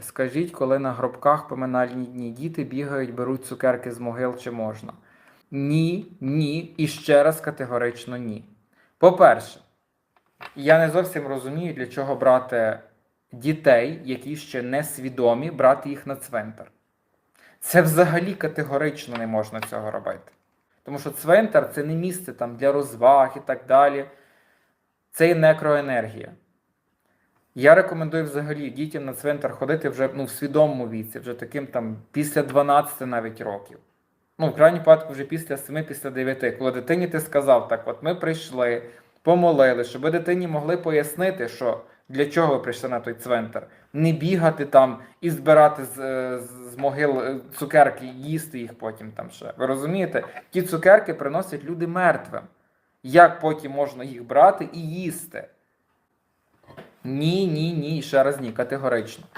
Скажіть, коли на гробках поминальні дні діти бігають, беруть цукерки з могил, чи можна? Ні, ні і ще раз категорично ні. По-перше, я не зовсім розумію, для чого брати дітей, які ще не свідомі, брати їх на цвинтар. Це взагалі категорично не можна цього робити. Тому що цвинтар це не місце там для розваг і так далі. Це і некроенергія. Я рекомендую взагалі дітям на цвинтар ходити вже ну, в свідомому віці, вже таким там після 12 навіть років. Ну, в крайній випадку вже після 7, після 9. Коли дитині ти сказав, так, от ми прийшли, помолили, щоб дитині могли пояснити, що для чого ви прийшли на той цвинтар. Не бігати там і збирати з, е, з могил е, цукерки, їсти їх потім там ще. Ви розумієте? Ті цукерки приносять люди мертвим. Як потім можна їх брати і їсти? Ні, ні, ні, ще раз ні, категорично.